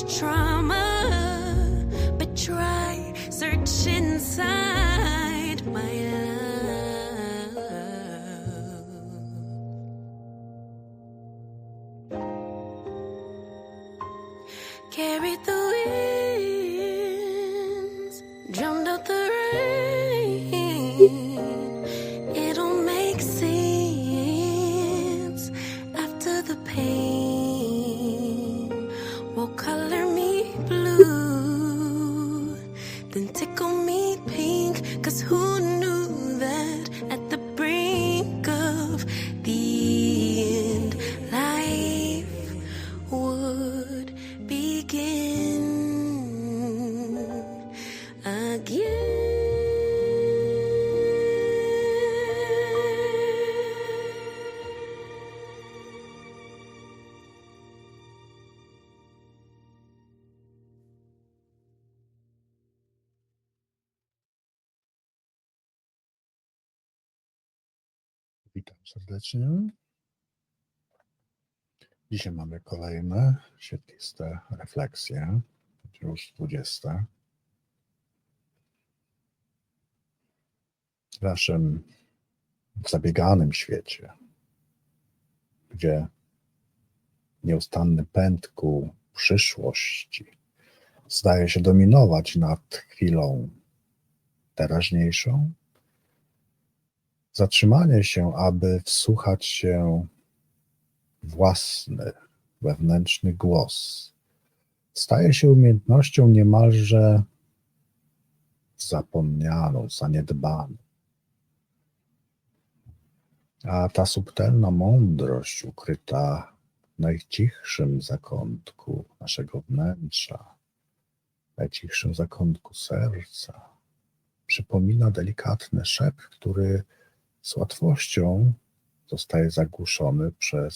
trauma. Witam serdecznie. Dzisiaj mamy kolejne świetliste refleksje, już 20. W naszym zabieganym świecie, gdzie nieustanny pęd ku przyszłości zdaje się dominować nad chwilą teraźniejszą, zatrzymanie się, aby wsłuchać się własny, wewnętrzny głos, staje się umiejętnością niemalże zapomnianą, zaniedbaną. A ta subtelna mądrość ukryta w najcichszym zakątku naszego wnętrza, najcichszym zakątku serca, przypomina delikatny szept, który z łatwością zostaje zagłuszony przez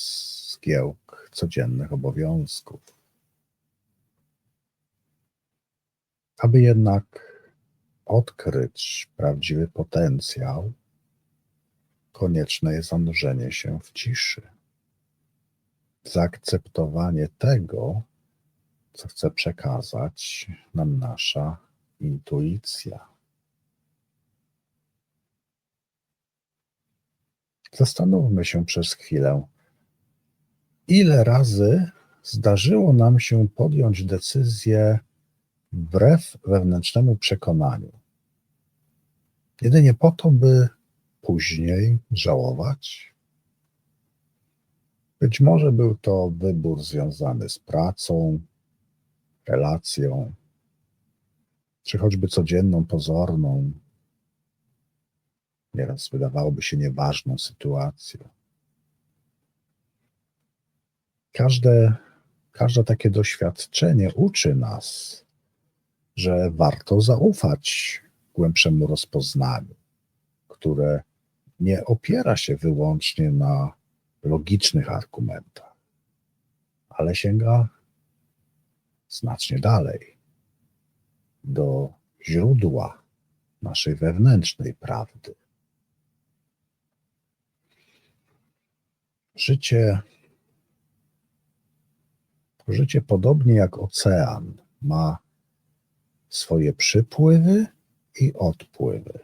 zgiełk codziennych obowiązków. Aby jednak odkryć prawdziwy potencjał, konieczne jest zanurzenie się w ciszy, zaakceptowanie tego, co chce przekazać nam nasza intuicja. Zastanówmy się przez chwilę, ile razy zdarzyło nam się podjąć decyzję wbrew wewnętrznemu przekonaniu. Jedynie po to, by później żałować. Być może był to wybór związany z pracą, relacją, czy choćby codzienną, pozorną, nieraz wydawałoby się nieważną sytuacją. Każde, każde takie doświadczenie uczy nas, że warto zaufać głębszemu rozpoznaniu, które nie opiera się wyłącznie na logicznych argumentach, ale sięga znacznie dalej do źródła naszej wewnętrznej prawdy. Życie, życie podobnie jak ocean ma swoje przypływy i odpływy.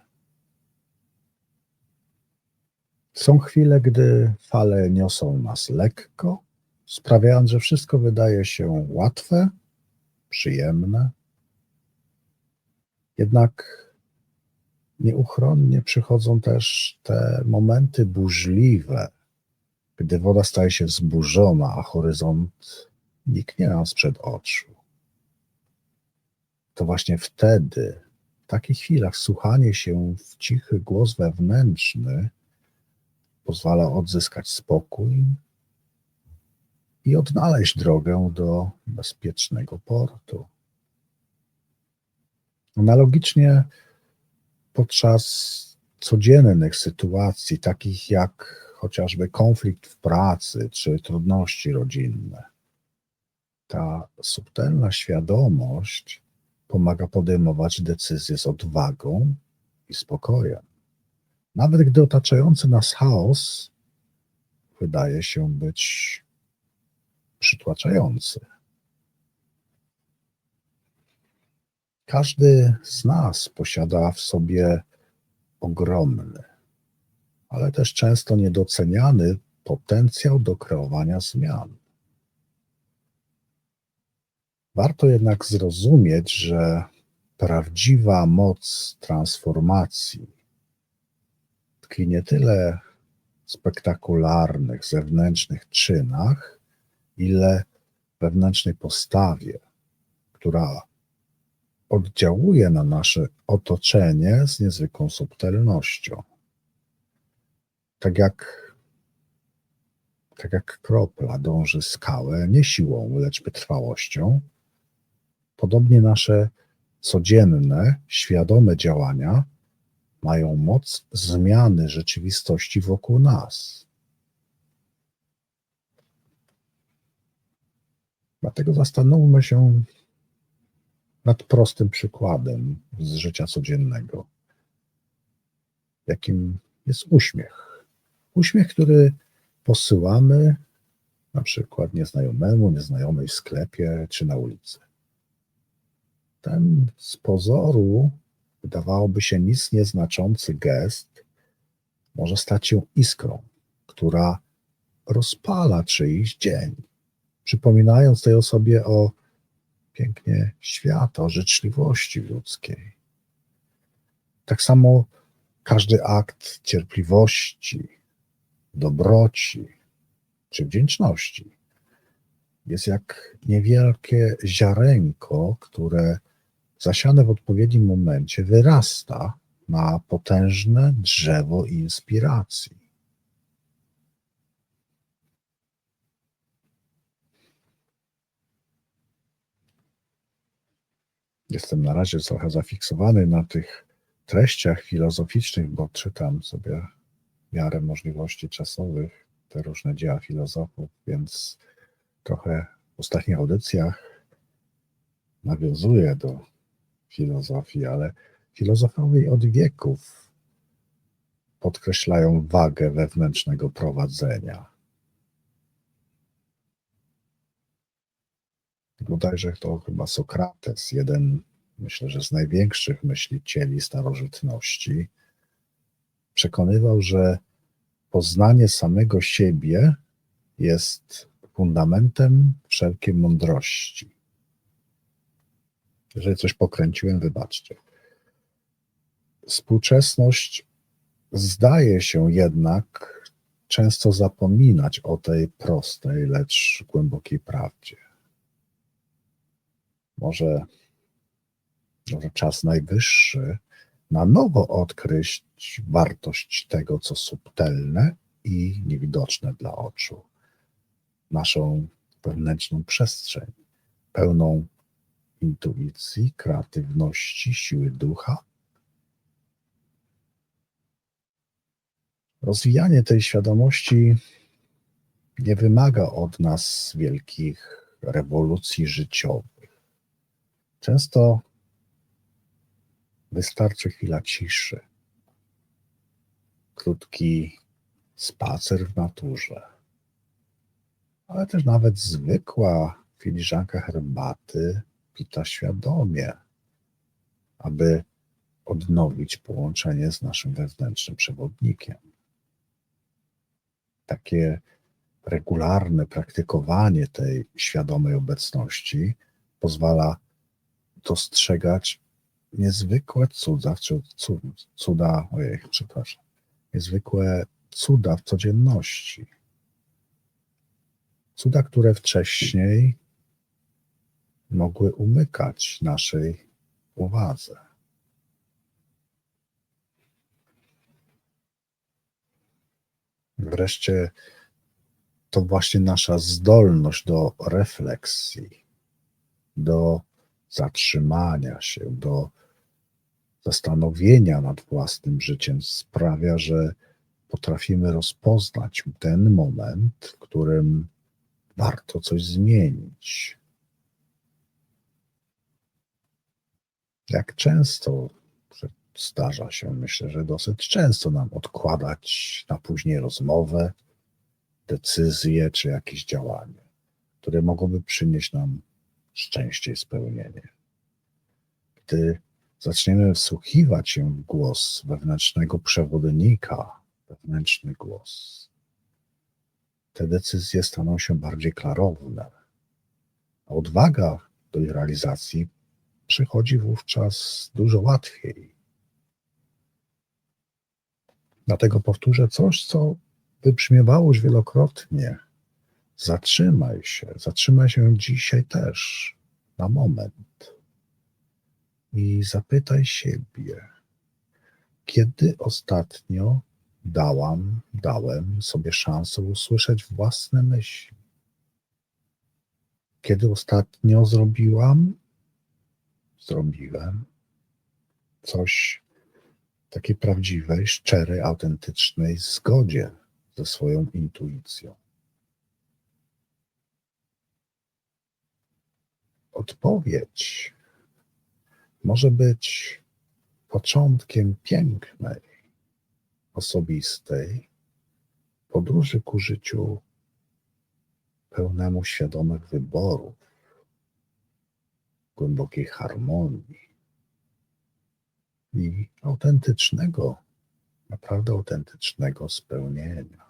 Są chwile, gdy fale niosą nas lekko, sprawiając, że wszystko wydaje się łatwe, przyjemne. Jednak nieuchronnie przychodzą też te momenty burzliwe, gdy woda staje się wzburzona, a horyzont niknie nam sprzed oczu. To właśnie wtedy, w takich chwilach, słuchanie się w cichy głos wewnętrzny pozwala odzyskać spokój i odnaleźć drogę do bezpiecznego portu. Analogicznie podczas codziennych sytuacji, takich jak chociażby konflikt w pracy czy trudności rodzinne, ta subtelna świadomość pomaga podejmować decyzje z odwagą i spokojem. Nawet gdy otaczający nas chaos wydaje się być przytłaczający. Każdy z nas posiada w sobie ogromny, ale też często niedoceniany potencjał do kreowania zmian. Warto jednak zrozumieć, że prawdziwa moc transformacji tkwi nie tyle w spektakularnych zewnętrznych czynach, ile wewnętrznej postawie, która oddziałuje na nasze otoczenie z niezwykłą subtelnością. Tak jak, tak jak kropla dąży skałę nie siłą, lecz wytrwałością, podobnie nasze codzienne, świadome działania mają moc zmiany rzeczywistości wokół nas. Dlatego zastanówmy się nad prostym przykładem z życia codziennego, jakim jest uśmiech. Uśmiech, który posyłamy na przykład nieznajomemu, nieznajomej w sklepie czy na ulicy. Ten z pozoru wydawałoby się nic nieznaczący gest może stać się iskrą, która rozpala czyjś dzień, przypominając tej osobie o pięknie świata, o życzliwości ludzkiej. Tak samo każdy akt cierpliwości, dobroci czy wdzięczności jest jak niewielkie ziarenko, które zasiane w odpowiednim momencie wyrasta na potężne drzewo inspiracji. Jestem na razie trochę zafiksowany na tych treściach filozoficznych, bo czytam sobie miarę możliwości czasowych te różne dzieła filozofów, więc trochę w ostatnich audycjach nawiązuję do filozofii, ale filozofowie od wieków podkreślają wagę wewnętrznego prowadzenia. Bodajże to chyba Sokrates, jeden, myślę, że z największych myślicieli starożytności, przekonywał, że poznanie samego siebie jest fundamentem wszelkiej mądrości. Jeżeli coś pokręciłem, wybaczcie. Współczesność zdaje się jednak często zapominać o tej prostej, lecz głębokiej prawdzie. Może, może czas najwyższy na nowo odkryć wartość tego, co subtelne i niewidoczne dla oczu. Naszą wewnętrzną przestrzeń, pełną intuicji, kreatywności, siły ducha. Rozwijanie tej świadomości nie wymaga od nas wielkich rewolucji życiowych. Często wystarczy chwila ciszy, krótki spacer w naturze, ale też nawet zwykła filiżanka herbaty pita świadomie, aby odnowić połączenie z naszym wewnętrznym przewodnikiem. Takie regularne praktykowanie tej świadomej obecności pozwala dostrzegać niezwykłe cuda, cuda, ojej, przepraszam, niezwykłe cuda w codzienności. Cuda, które wcześniej mogły umykać naszej uwadze. Wreszcie to właśnie nasza zdolność do refleksji, do zatrzymania się, do zastanowienia nad własnym życiem sprawia, że potrafimy rozpoznać ten moment, w którym warto coś zmienić. Jak często zdarza się, myślę, że dosyć często nam odkładać na później rozmowę, decyzję czy jakieś działanie, które mogłoby przynieść nam szczęście i spełnienie. Gdy zaczniemy wsłuchiwać się w głos wewnętrznego przewodnika, wewnętrzny głos, te decyzje staną się bardziej klarowne, a odwaga do ich realizacji przychodzi wówczas dużo łatwiej. Dlatego powtórzę coś, co wybrzmiewało już wielokrotnie. Zatrzymaj się, zatrzymaj się dzisiaj też na moment i zapytaj siebie, kiedy ostatnio dałam, dałem sobie szansę usłyszeć własne myśli. Kiedy ostatnio zrobiłam, zrobiłem coś takiej prawdziwej, szczerej, autentycznej zgodzie ze swoją intuicją. Odpowiedź może być początkiem pięknej, osobistej podróży ku życiu pełnemu świadomych wyborów, głębokiej harmonii i autentycznego, naprawdę autentycznego spełnienia.